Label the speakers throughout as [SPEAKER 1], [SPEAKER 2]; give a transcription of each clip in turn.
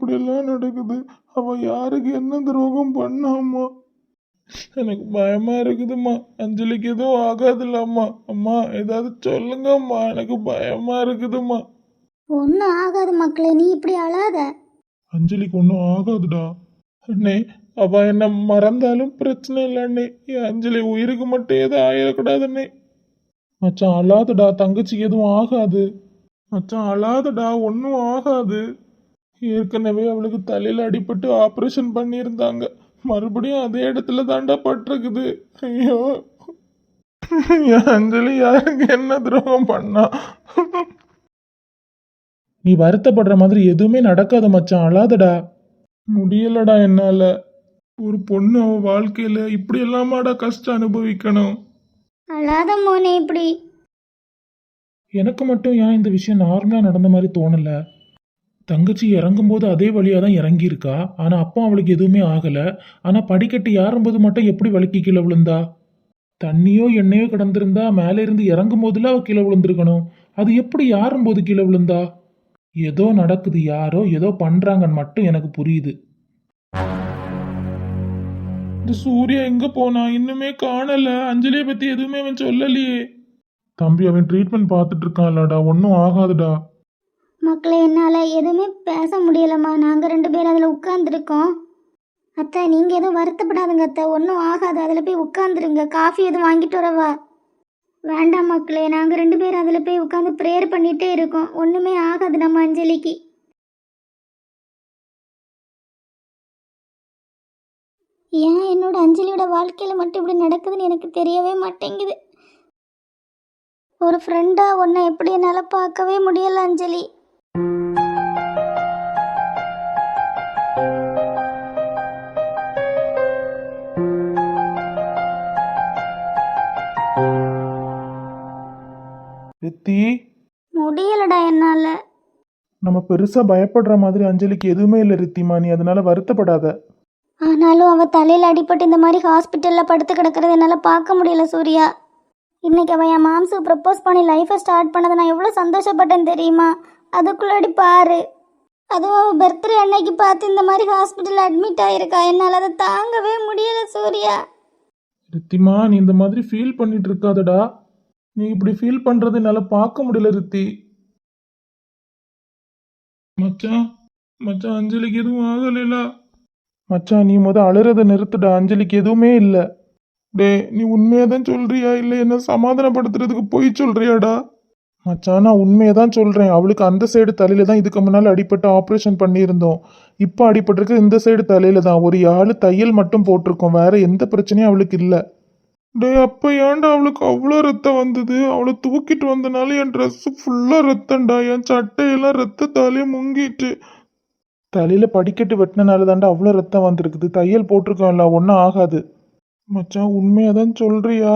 [SPEAKER 1] இப்படியெல்லாம் நடக்குது. அவ யாருக்கு என்ன துரோகம் பண்ணாமா? எனக்கு பயமா இருக்குதும்மா. அஞ்சலிக்கு எதுவும் ஆகாதுல்லம்மா. அம்மா ஏதாவது சொல்லுங்கம்மா. எனக்கு பயமா இருக்குதும்மா.
[SPEAKER 2] ஒன்றும் ஆகாது மக்களே நீ இப்படி அழாத.
[SPEAKER 1] அஞ்சலிக்கு ஒன்றும் ஆகாதுடா. அண்ணே அவ என்ன மறந்தாலும் பிரச்சனை இல்லை அண்ணே. என் அஞ்சலி உயிருக்கு மட்டும் எதுவும் ஆயிடக்கூடாது அண்ணே. மச்சான் அழாதடா. தங்கச்சிக்கு எதுவும் ஆகாது. மச்சான் அழாதடா. ஒன்றும் ஆகாது. ஏற்கனவே அவளுக்கு தலையில் அடிபட்டு ஆப்ரேஷன் பண்ணியிருந்தாங்க. மறுபடியும் அதே இடத்துல தாண்டா பட்டிருக்குது. ஐயோ. அஞ்சலி யாருக்கு என்ன துரோகம் பண்ணா? நீ வருத்தப்படுற மாதிரி எதுவுமே நடக்காத மச்சான். அழாதடா. முடியலடா என்னால. ஒரு பொண்ணு அவ வாழ்க்கையில இப்படி எல்லாமாடா கஷ்டம் அனுபவிக்கணும்.
[SPEAKER 2] அழாத மோனே இப்படி.
[SPEAKER 1] எனக்கு மட்டும் ஏன் இந்த விஷயம் நார்மலா நடந்த மாதிரி தோணல? தங்கச்சி இறங்கும்போது அதே வழியாக தான் இறங்கியிருக்கா? ஆனால் அப்பா அவளுக்கு எதுவுமே ஆகலை. ஆனால் படிக்கட்டு ஏறும்போது மட்டும் எப்படி வழுக்கி கீழே விழுந்தா? தண்ணியோ எண்ணெயோ கிடந்திருந்தா மேலே இருந்து இறங்கும் போதுல அவள் கீழே விழுந்திருக்கணும். அது எப்படி ஏறும்போது கீழே விழுந்தா? ஏதோ நடக்குது யாரோ ஏதோ பண்ணுறாங்கன்னு மட்டும் எனக்கு புரியுது. இந்த சூர்யா எங்க போனா? இன்னுமே காணல. அஞ்சலியை பத்தி எதுவுமே அவன் சொல்லலையே. தம்பி அவன் ட்ரீட்மெண்ட் பார்த்துட்டு இருக்கான்லடா. ஒன்றும் ஆகாதுடா.
[SPEAKER 2] மக்களை என்னால் எதுவுமே பேச முடியலம்மா. நாங்கள் ரெண்டு பேரும் அதில் உட்காந்துருக்கோம் அத்தை நீங்கள் எதுவும் வருத்தப்படாதுங்க அத்தை. ஒன்றும் ஆகாது. அதில் போய் உட்காந்துருங்க காஃபி எதுவும் வாங்கிட்டு வரவா? வேண்டாம் மக்களே. நாங்கள் ரெண்டு பேரும் அதில் போய் உட்காந்து ப்ரேயர் பண்ணிகிட்டே இருக்கோம். ஒன்றுமே ஆகாது நம்ம அஞ்சலிக்கு. ஏன் என்னோட அஞ்சலியோட வாழ்க்கையில் மட்டும் இப்படி நடக்குதுன்னு எனக்கு தெரியவே மாட்டேங்குது. ஒரு ஃப்ரெண்டாக உன்னை எப்படி என்னால் பார்க்கவே முடியல அஞ்சலி.
[SPEAKER 1] ரித்தி
[SPEAKER 2] முடியலடா என்னால்.
[SPEAKER 1] நம்ம பெருசா பயப்படுற மாதிரி அஞ்சலிக்கு எதுவுமே இல்லை ரித்திமா நீ அதனால வருத்தப்படாத.
[SPEAKER 2] ஆனாலும் அவள் தலையில் அடிபட்டு இந்த மாதிரி ஹாஸ்பிட்டலில் படுத்து கிடக்கிறது என்னால் பார்க்க முடியல சூர்யா. இன்னைக்கு அவன் என் மாம்சு ப்ரப்போஸ் பண்ணி லைஃப்பை ஸ்டார்ட் பண்ணதை நான் எவ்வளோ சந்தோஷப்பட்டேன் தெரியுமா? அதுக்குள்ளாடி பாரு. அதுவும் அவள் பர்த்டே அன்னைக்கு பார்த்து இந்த மாதிரி ஹாஸ்பிட்டலில் அட்மிட் ஆயிருக்கா? என்னால் அதை தாங்கவே முடியல சூர்யா.
[SPEAKER 1] ரித்திமா நீ இந்த மாதிரி ஃபீல் பண்ணிட்டு இருக்காதடா நீ இப்படி ஃபீல் பண்றது என்னால பார்க்க முடியல ரித்தி. மச்சான் மச்சான் அஞ்சலிக்கு எதுவும் ஆகலைல. மச்சான் நீ முத அழுறத நிறுத்துடா. அஞ்சலிக்கு எதுவுமே இல்லை. டே நீ உண்மையை தான் சொல்றியா? இல்லை என்ன சமாதானப்படுத்துறதுக்கு பொய் சொல்றியாடா? மச்சான் நான் உண்மையை தான் சொல்கிறேன் அவளுக்கு அந்த சைடு தலையில தான் இதுக்கு முன்னால் அடிப்பட்டு ஆப்ரேஷன் பண்ணியிருந்தோம். இப்போ அடிபட்டிருக்கு இந்த சைடு தலையில தான். ஒரு ஆள் தையல் மட்டும் போட்டிருக்கோம். வேற எந்த பிரச்சனையும் அவளுக்கு இல்லை. டே அப்போ ஏன்டா அவளுக்கு அவ்வளோ ரத்தம் வந்தது? அவளை தூக்கிட்டு வந்தனால என் ட்ரெஸ்ஸு ஃபுல்லாக ரத்தம்டா. என் சட்டையெல்லாம் ரத்தத்தாலே முங்கிட்டு. தலையில் படிக்கட்டு வெட்டினால தாண்டா அவ்வளோ ரத்தம் வந்திருக்குது. தையல் போட்டிருக்கோம்ல ஒன்றும் ஆகாது. மச்சான் உண்மையாக தான் சொல்கிறியா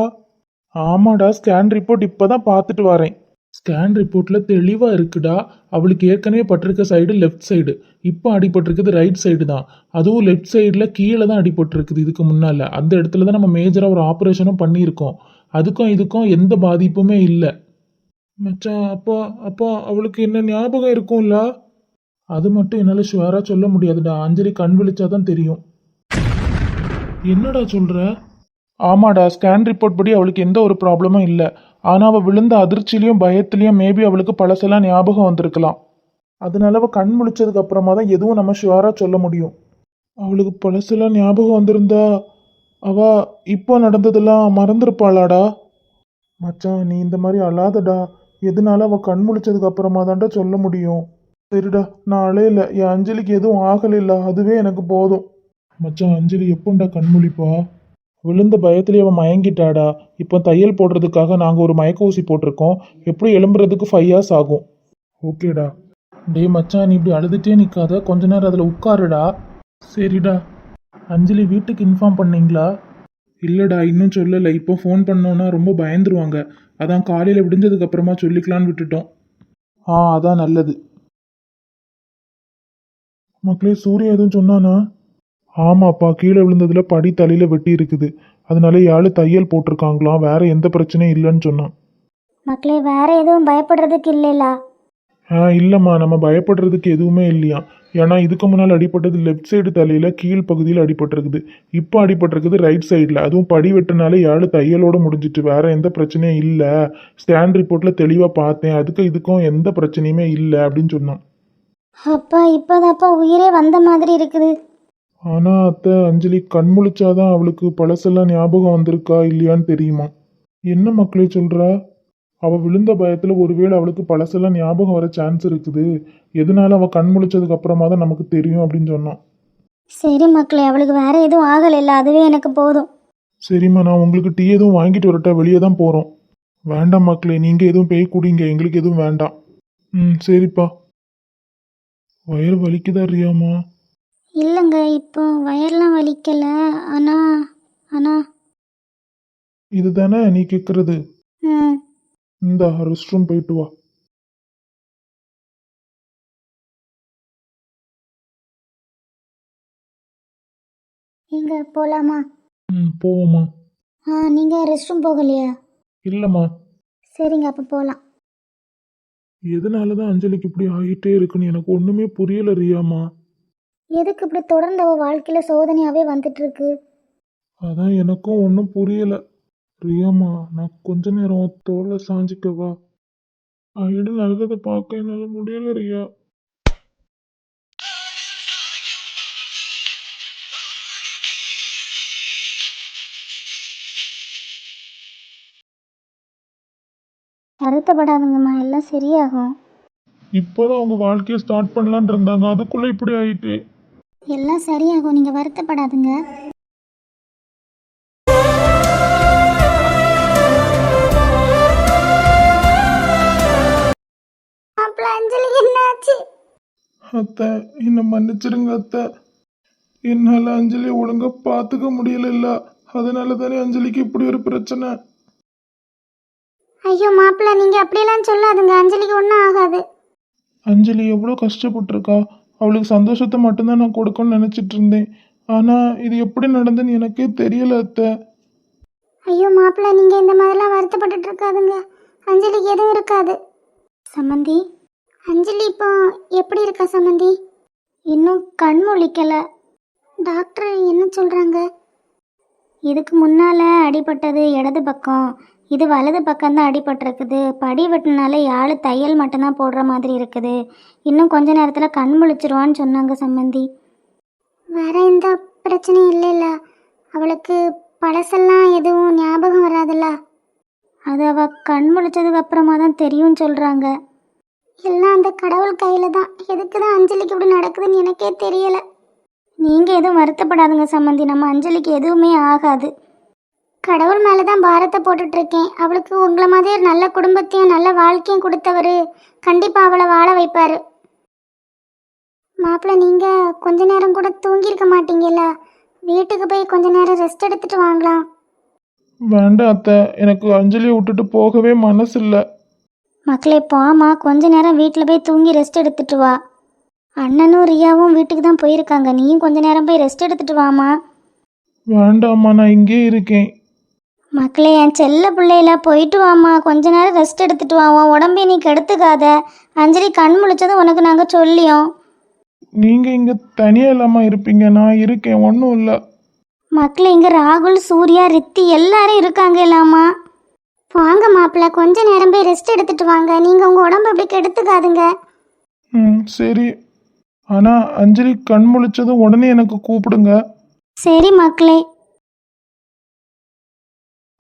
[SPEAKER 1] ஆமாடா ஸ்கேன் ரிப்போர்ட் இப்போ தான் பார்த்துட்டு வரேன். ஸ்கேன் ரிப்போர்ட்டில் தெளிவாக இருக்குடா. அவளுக்கு ஏற்கனவே பட்டிருக்க சைடு லெஃப்ட் சைடு இப்போ அடிபட்டிருக்குது ரைட் சைடு தான். அதுவும் லெஃப்ட் சைடில் கீழே தான் அடிபட்டிருக்குது இதுக்கு முன்னால். அந்த இடத்துல தான் நம்ம மேஜராக ஒரு ஆப்ரேஷனும் பண்ணியிருக்கோம். அதுக்கும் இதுக்கும் எந்த பாதிப்புமே இல்லை. மச்சான் அப்போ அப்போ அவளுக்கு என்ன ஞாபகம் இருக்கும்ல? அது மட்டும் என்னால் ஷுவராக சொல்ல முடியாதுடா. அஞ்சலி கண் விழிச்சா தான் தெரியும். என்னடா சொல்கிற ஆமாடா ஸ்கேன் ரிப்போர்ட் படி அவளுக்கு எந்த ஒரு ப்ராப்ளமும் இல்லை. ஆனால் அவள் விழுந்த அதிர்ச்சிலையும் பயத்துலையும் மேபி அவளுக்கு பழசெல்லாம் ஞாபகம் வந்திருக்கலாம். அதனால அவள் கண் முழிச்சதுக்கு அப்புறமா தான் எதுவும் நம்ம ஷுவராக சொல்ல முடியும். அவளுக்கு பழசெல்லாம் ஞாபகம் வந்திருந்தா அவ இப்போ நடந்ததெல்லாம் மறந்துருப்பாளாடா. மச்சான் நீ இந்த மாதிரி அழாதடா. எதனால அவள் கண் முழிச்சதுக்கு அப்புறமா தான்டா சொல்ல முடியும். சரிடா நான் அழையில என் அஞ்சலிக்கு எதுவும் ஆகலைல்ல. அதுவே எனக்கு போதும். மச்சான் அஞ்சலி எப்போண்டா கண்முழிப்பா? விழுந்த பயத்துலேயே அவன் மயங்கிட்டாடா. இப்போ தையல் போடுறதுக்காக நாங்கள் ஒரு மயக்க ஊசி போட்டிருக்கோம். எப்படி எழும்புறதுக்கு ஃபைவ் ஹார்ஸ் ஆகும். ஓகேடா. டேய் மச்சான் நீ இப்படி அழுதுட்டே நிற்காத கொஞ்ச நேரம் அதில் உட்காருடா. சரிடா. அஞ்சலி வீட்டுக்கு இன்ஃபார்ம் பண்ணீங்களா? இல்லைடா இன்னும் சொல்லலை. இப்போ ஃபோன் பண்ணோன்னா ரொம்ப பயந்துருவாங்க. அதான் காலையில் விடிஞ்சதுக்கு அப்புறமா சொல்லிக்கலான்னு விட்டுட்டோம். ஆ அதான் நல்லது. மக்களே சூர்யா எதுவும் சொன்னானா? ஆமாப்பா கீழே விழுந்ததுல படி தலையில வெட்டி இருக்குது. அதனால யாழ் தையல் போட்டிருக்காங்களாம். வேற எந்த பிரச்சனையும் இல்லைன்னு சொன்னான்.
[SPEAKER 2] மக்களே வேற எதுவும் பயப்படுறதுக்கு இல்லைலா?
[SPEAKER 1] ஆ இல்லைம்மா. நம்ம பயப்படுறதுக்கு எதுவுமே இல்லையா? ஏன்னா இதுக்கு முன்னால் அடிபட்டது லெஃப்ட் சைடு தலையில் கீழ் பகுதியில் அடிபட்டிருக்குது. இப்போ அடிபட்டிருக்குது ரைட் சைடில் அதுவும் படி வெட்டினால ஏழு தையலோட முடிஞ்சிட்டு வேற எந்த பிரச்சனையும் இல்லை. ஸ்கேன் ரிப்போர்ட்டில் தெளிவாக பார்த்தேன். அதுக்கு இதுக்கும் எந்த பிரச்சனையுமே இல்லை அப்படின்னு சொன்னான்.
[SPEAKER 2] அப்பா இப்போதாப்பா உயிரே வந்த மாதிரி இருக்குது.
[SPEAKER 1] ஆனால் அத்தை அஞ்சலி கண் முழிச்சாதான் அவளுக்கு பழசெல்லாம் ஞாபகம் வந்திருக்கா இல்லையான்னு தெரியுமா? என்ன மக்களே சொல்கிறா அவள் விழுந்த பயத்தில் ஒருவேளை அவளுக்கு பழசெல்லாம் ஞாபகம் வர சான்ஸ் இருக்குது. எதனால அவள் கண் முழிச்சதுக்கு அப்புறமா தான் நமக்கு தெரியும் அப்படின்னு சொன்னான்.
[SPEAKER 2] சரி மக்களே அவளுக்கு வேற எதுவும் ஆகலைல்ல. அதுவே எனக்கு போதும்.
[SPEAKER 1] சரிம்மா நான் உங்களுக்கு டீ எதுவும் வாங்கிட்டு வரட்டா? வெளியே தான் போகிறோம் வேண்டாம் மக்களே நீங்கள் எதுவும் பேய் குடிங்க. எங்களுக்கு எதுவும் வேண்டாம். ம் சரிப்பா. வயிறு வலிக்குதா ரியாமா?
[SPEAKER 2] இல்லைங்க இப்போ வயர்லாம் வலிக்கல. ஆனா ஆனா.
[SPEAKER 1] இதுதானே நீ கேட்குறது
[SPEAKER 2] ம்.
[SPEAKER 1] இந்த ரெஸ்ட் ரூம் போயிட்டு வா.
[SPEAKER 2] நீங்க போலாமா?
[SPEAKER 1] ம் போவோம்மா.
[SPEAKER 2] ஆ நீங்க ரெஸ்ட் ரூம் போகலையா?
[SPEAKER 1] இல்லைம்மா.
[SPEAKER 2] சரிங்க அப்போ போகலாம்
[SPEAKER 1] எதனால தான் அஞ்சலிக்கு இப்படி ஆகிட்டே இருக்குன்னு எனக்கு ஒன்றுமே புரியல ரியாமா.
[SPEAKER 2] எதுக்கு இப்படி தொடர்ந்து அவள் வாழ்க்கையில் சோதனையாகவே வந்துட்டு இருக்கு
[SPEAKER 1] அதான் எனக்கும் ஒன்றும் புரியல. ரியாமா நான் கொஞ்ச நேரம் தோலை சாஞ்சிக்கவா ஆயிடு நல்லதை பார்க்க என்னால் முடியல ரியா.
[SPEAKER 2] வருத்தப்படாதுங்கம்மா எல்லாம் சரியாகும்.
[SPEAKER 1] இப்போதான் அவங்க வாழ்க்கையை ஸ்டார்ட் பண்ணலான் இருந்தாங்க. அதுக்குள்ளே இப்படி ஆயிட்டு.
[SPEAKER 2] எல்லாம் சரியாகும். நீங்கள் வருத்தப்படாதுங்க. அஞ்சலி என்னாச்சு?
[SPEAKER 1] அத்தை என்னை மன்னிச்சிடுங்க அத்தை. என்னால் அஞ்சலி ஒழுங்கா பார்த்துக்க முடியல அதனால தானே அஞ்சலிக்கு இப்படி ஒரு பிரச்சனை?
[SPEAKER 2] ஐயோ மாப்பிள்ள நீங்க அப்படியெல்லாம் சொல்லாதுங்க. அஞ்சலிக்கு ஒன்றும் ஆகாது.
[SPEAKER 1] அஞ்சலி எவ்வளோ கஷ்டப்பட்டிருக்கா? அவளுக்கு சந்தோஷத்தை மட்டும்தான் நான் கொடுக்கணும்னு நினச்சிட்டு இருந்தேன். ஆனால் இது எப்படி நடந்துன்னு எனக்கே தெரியல அத்தை.
[SPEAKER 2] ஐயோ மாப்பிள்ள நீங்க இந்த மாதிரிலாம் வருத்தப்பட்டுட்டு இருக்காதுங்க. அஞ்சலிக்கு எதுவும் இருக்காது. சம்மந்தி அஞ்சலி இப்போ எப்படி இருக்கா சம்மந்தி இன்னும் கண் முழிக்கல டாக்டர் என்ன சொல்றாங்க? இதுக்கு முன்னால அடிபட்டது இடது பக்கம். இது வலது பக்கம் தான் அடிபட்டிருக்குது. படி வெட்டினால யாழ் தையல் மட்டும்தான் போடுற மாதிரி இருக்குது. இன்னும் கொஞ்ச நேரத்தில் கண் முழிச்சிருவான்னு சொன்னாங்க சம்மந்தி. வேற எந்த பிரச்சனையும் இல்லைல்ல. அவளுக்கு பழசெல்லாம் எதுவும் ஞாபகம் வராதுல்ல. அது அவ கண் முழிச்சதுக்கு அப்புறமா தான் தெரியும்னு சொல்றாங்க. எல்லாம் அந்த கடவுள் கையில தான். எதுக்கு தான் அஞ்சலிக்கு இப்படி நடக்குதுன்னு எனக்கே தெரியல. நீங்க எதுவும் வருத்தப்படாதுங்க சம்மந்தி. நம்ம அஞ்சலிக்கு எதுவுமே ஆகாது. கடவுள் மேலே தான் பாரத்தை போட்டுட்டு இருக்கேன் அவளுக்கு உங்களை மாதிரி ஒரு நல்ல குடும்பத்தையும் நல்ல வாழ்க்கையும் கொடுத்தவர் கண்டிப்பாக அவளை வாழ வைப்பாரு. மாப்பிள்ளை நீங்க கொஞ்ச நேரம் கூட தூங்கியிருக்க மாட்டீங்கல்ல? வீட்டுக்கு போய் கொஞ்ச நேரம் ரெஸ்ட் எடுத்துட்டு வாங்கலாம்.
[SPEAKER 1] வேண்டாம் அத்தை. எனக்கு அஞ்சலியை விட்டுட்டு போகவே மனசு இல்லை
[SPEAKER 2] மக்களே போமா கொஞ்ச நேரம் வீட்டில் போய் தூங்கி ரெஸ்ட் எடுத்துட்டு வா. அண்ணனும் ரியாவும் வீட்டுக்கு தான் போயிருக்காங்க. நீயும் கொஞ்ச நேரம் போய் ரெஸ்ட் எடுத்துட்டு வாமா
[SPEAKER 1] வேண்டாம்மா நான் இங்கே இருக்கேன்.
[SPEAKER 2] மக்களே என் செல்ல பிள்ளையில போயிட்டு வாமா கொஞ்ச நேரம் ரெஸ்ட் எடுத்துட்டு வா. உன் உடம்பை நீ கெடுத்துக்காத. அஞ்சலி கண் முழிச்சதும் உனக்கு நாங்கள் சொல்லியோம்.
[SPEAKER 1] நீங்கள் இங்கே தனியாக இல்லாமல் இருப்பீங்க. நான் இருக்கேன். ஒன்றும் இல்லை.
[SPEAKER 2] மக்களே இங்கே ராகுல் சூர்யா ரித்தி எல்லாரும் இருக்காங்க இல்லாமா? வாங்க மாப்பிள்ள கொஞ்ச நேரம் போய் ரெஸ்ட் எடுத்துட்டு வாங்க. நீங்கள் உங்கள் உடம்பு அப்படி கெடுத்துக்காதுங்க.
[SPEAKER 1] ம் சரி. ஆனால் அஞ்சலி கண் முழிச்சதும் உடனே எனக்கு கூப்பிடுங்க.
[SPEAKER 2] சரி மக்களே.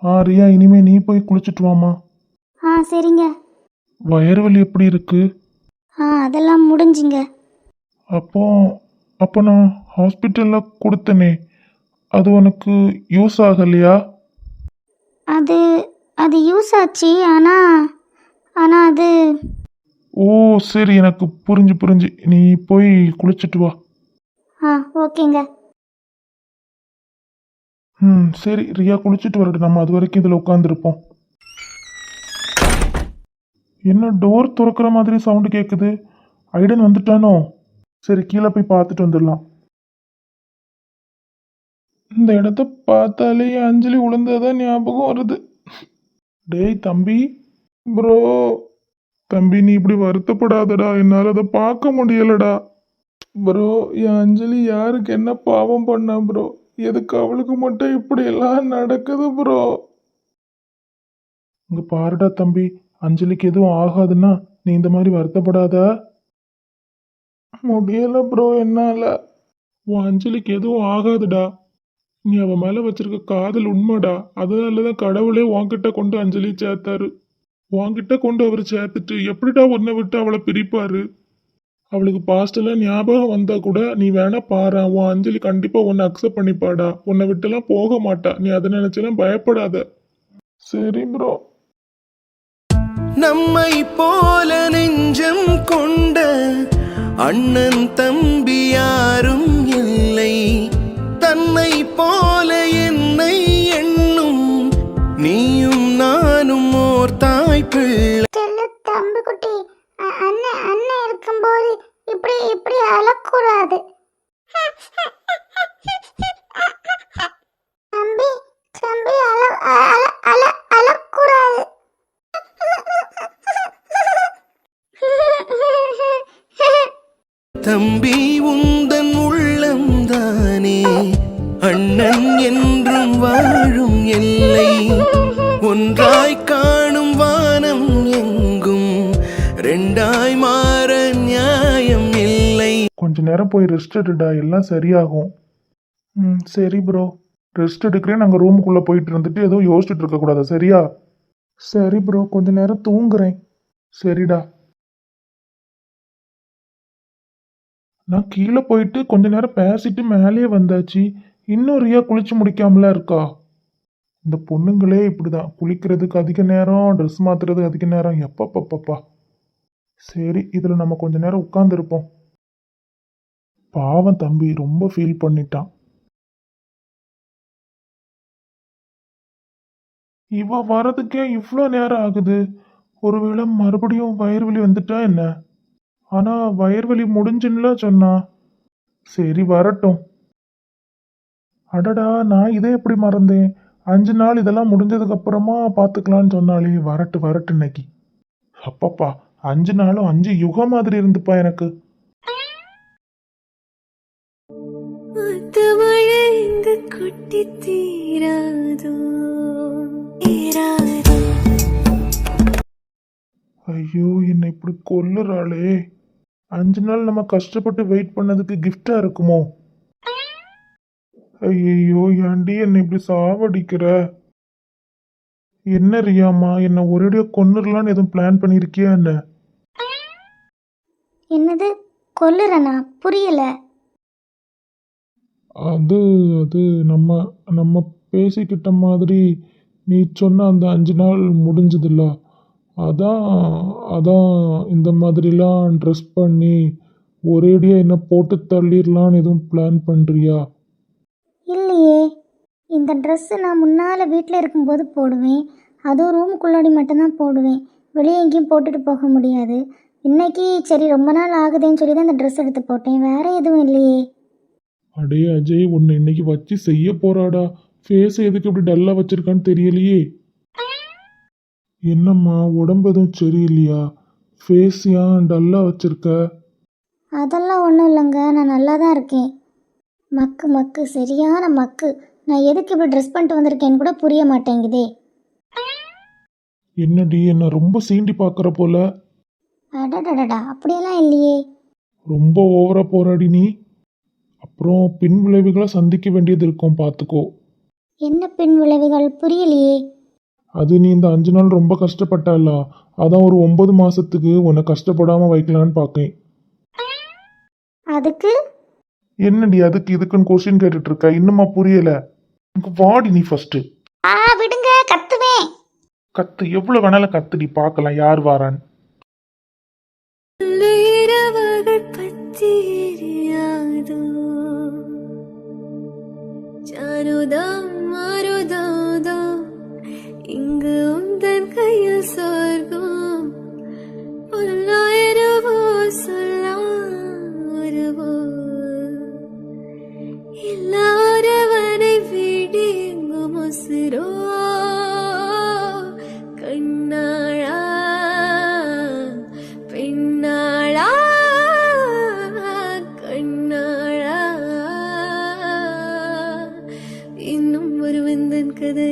[SPEAKER 1] ஆ ரியா இனிமே நீ போய் குளிச்சுட்டு வாமா
[SPEAKER 2] ஆ சரிங்க.
[SPEAKER 1] வயிறு வலி எப்படி இருக்கு?
[SPEAKER 2] ஆ அதெல்லாம் முடிஞ்சுங்க.
[SPEAKER 1] அப்போ அப்போ நான் ஹாஸ்பிட்டலில் கொடுத்தனே. அது உனக்கு யூஸ் ஆகலையா?
[SPEAKER 2] அது அது யூஸ் ஆச்சு ஆனால் ஆனால் அது
[SPEAKER 1] ஓ சரி எனக்கு புரிஞ்சு புரிஞ்சு. நீ போய் குளிச்சுட்டு வா.
[SPEAKER 2] ஆ ஓகேங்க.
[SPEAKER 1] ம் சரி ரியா குளிச்சுட்டு வரட்டும் நம்ம அது வரைக்கும் இதில் உட்காந்துருப்போம் என்ன டோர் திறக்கிற மாதிரி சவுண்டு கேட்குது ஐடன் வந்துட்டானோ? சரி கீழே போய் பார்த்துட்டு வந்துடலாம். இந்த இடத்த பார்த்தாலே அஞ்சலி உளுந்ததான் ஞாபகம் வருது. டேய் தம்பி. ப்ரோ. தம்பி நீ இப்படி வருத்தப்படாதடா. என்னால் அதை பார்க்க முடியலடா. ப்ரோ என் அஞ்சலி யாருக்கு என்ன பாவம் பண்ணா ப்ரோ? எதுக்கு அவளுக்கு மட்டும் இப்படியெல்லாம் நடக்குது ப்ரோ? இங்கே பாருடா தம்பி அஞ்சலிக்கு எதுவும் ஆகாதுன்னா நீ இந்த மாதிரி வருத்தப்படாத. முடியல ப்ரோ என்னால. உன் அஞ்சலிக்கு எதுவும் ஆகாதுடா. நீ அவன் மேலே வச்சிருக்க காதல் உண்மைடா. அதனாலதான் கடவுளே உன்கிட்ட கொண்டு அஞ்சலி சேர்த்தாரு. உன்கிட்ட கொண்டு அவர் சேர்த்துட்டு எப்படிடா உன்னை விட்டு அவளை பிரிப்பாரு? அவளுக்கு பாஸ்டெல்லாம் ஞாபகம் வந்தா கூட நீ வேணா பாரு உன் அஞ்சலி கண்டிப்பா உன்னை அக்செப்ட் பண்ணிப்பாடா. உன்னை விட்டுலாம் போக மாட்டா. நீ அதை நினைச்செல்லாம் பயப்படாத. சரி ப்ரோ
[SPEAKER 3] நம்மை போல நெஞ்சம் கொண்ட அண்ணன் தம்பி யாரும்
[SPEAKER 1] கொஞ்ச நேரம் போய் ரெஸ்ட் எடுடா எல்லாம் சரியாகும். ம் சரி ப்ரோ ரெஸ்ட் எடுக்கிறேன் நாங்கள் ரூமுக்குள்ளே போயிட்டு இருந்துட்டு எதுவும் யோசிச்சுட்டு இருக்கக்கூடாது சரியா? சரி ப்ரோ கொஞ்ச நேரம் தூங்குறேன். சரிடா. நான் கீழே போயிட்டு கொஞ்ச நேரம் பேசிட்டு மேலேயே வந்தாச்சு. இன்னும் ரியா குளிச்சு முடிக்காமல இருக்கா? இந்த பொண்ணுங்களே இப்படிதான். குளிக்கிறதுக்கு அதிக நேரம் ட்ரெஸ் மாத்துறதுக்கு அதிக நேரம். எப்பப்பப்பப்பா. சரி இதில் நம்ம கொஞ்ச நேரம் உட்காந்துருப்போம் பாவம் தம்பி ரொம்ப ஃபீல் பண்ணிட்டான். இவ வரதுக்கே இவ்வளோ நேரம் ஆகுது. ஒருவேளை மறுபடியும் வயிறு வந்துட்டா என்ன? ஆனால் வயிறு முடிஞ்சுன்னா சொன்னா. சரி வரட்டும். அடடா நான் இதை எப்படி மறந்தேன்? அஞ்சு நாள் இதெல்லாம் முடிஞ்சதுக்கு அப்புறமா பார்த்துக்கலான்னு சொன்னாலே வரட்டு வரட்டு இன்னைக்கு. அப்பப்பா அஞ்சு நாளும் அஞ்சு யுகம் மாதிரி இருந்துப்பா எனக்கு.
[SPEAKER 4] கொட்டி தீராதோ
[SPEAKER 1] ஐயோ என்னை இப்படி கொல்லுறாளே. அஞ்சு நாள் நம்ம கஷ்டப்பட்டு வெயிட் பண்ணதுக்கு கிஃப்டா இருக்குமோ? ஐயோ ஏன்டி என்னை இப்படி சாவடிக்கிற? என்ன ரியாமா என்னை ஒரேடியா கொன்னுடலான்னு எதுவும் பிளான் பண்ணியிருக்கியா என்ன?
[SPEAKER 2] என்னது? கொல்லுறனா? புரியல.
[SPEAKER 1] அது அது நம்ம நம்ம பேசிக்கிட்ட மாதிரி நீ சொன்ன அந்த அஞ்சு நாள் முடிஞ்சதில்ல. அதான் அதான் இந்த மாதிரிலாம் ட்ரெஸ் பண்ணி ஒரேடியாக என்ன போட்டு தள்ளிடலான்னு எதுவும் பிளான் பண்ணுறியா
[SPEAKER 2] இல்லையே. இந்த ட்ரெஸ்ஸு நான் முன்னால் வீட்டில் இருக்கும்போது போடுவேன். அதுவும் ரூமுக்குள்ளாடி மட்டும்தான் போடுவேன். வெளியே எங்கேயும் போட்டுட்டு போக முடியாது. இன்னைக்கு சரி ரொம்ப நாள் ஆகுதுன்னு சொல்லி தான் இந்த ட்ரெஸ் எடுத்து போட்டேன். வேறு எதுவும் இல்லையே.
[SPEAKER 1] அடே அஜய் உன்னை இன்னைக்கு வச்சு செய்ய போறாடா. ஃபேஸ் எதுக்கு இப்படி டல்லாக வச்சிருக்கான்னு தெரியலையே. என்னம்மா உடம்பு எதுவும் சரியில்லையா? ஃபேஸ் ஏன் டல்லாக வச்சிருக்க?
[SPEAKER 2] அதெல்லாம் ஒன்றும் இல்லைங்க நான் நல்லா தான் இருக்கேன். மக்கு மக்கு சரியான மக்கு. நான் எதுக்கு இப்படி ட்ரெஸ் பண்ணிட்டு வந்திருக்கேன்னு கூட புரிய மாட்டேங்குதே.
[SPEAKER 1] என்னடி என்ன ரொம்ப சீண்டி பார்க்குற போல?
[SPEAKER 2] அடடடடா அப்படியெல்லாம் இல்லையே.
[SPEAKER 1] ரொம்ப ஓவரா போராடி நீ. அப்புறம் பின் விளைவுகளை சந்திக்க வேண்டியது இருக்கும் பார்த்துக்கோ
[SPEAKER 2] என்ன பின் விளைவுகள்? புரியலையே.
[SPEAKER 1] அது நீ இந்த அஞ்சு நாள் ரொம்ப கஷ்டப்பட்டல்ல அதான் ஒரு ஒன்பது மாசத்துக்கு உன்னை கஷ்டப்படாம வைக்கலான்னு பார்க்கேன்
[SPEAKER 2] அதுக்கு?
[SPEAKER 1] என்னடி அதுக்கு இதுக்குன்னு கொஸ்டின் கேட்டுட்டு இருக்க இன்னுமா புரியல. எனக்கு வாடி நீ ஃபர்ஸ்ட்
[SPEAKER 2] ஆ விடுங்க கத்துவேன்.
[SPEAKER 1] கத்து எவ்வளவு வேணாலும் கத்துடி பார்க்கலாம் யார் வாரான்னு. so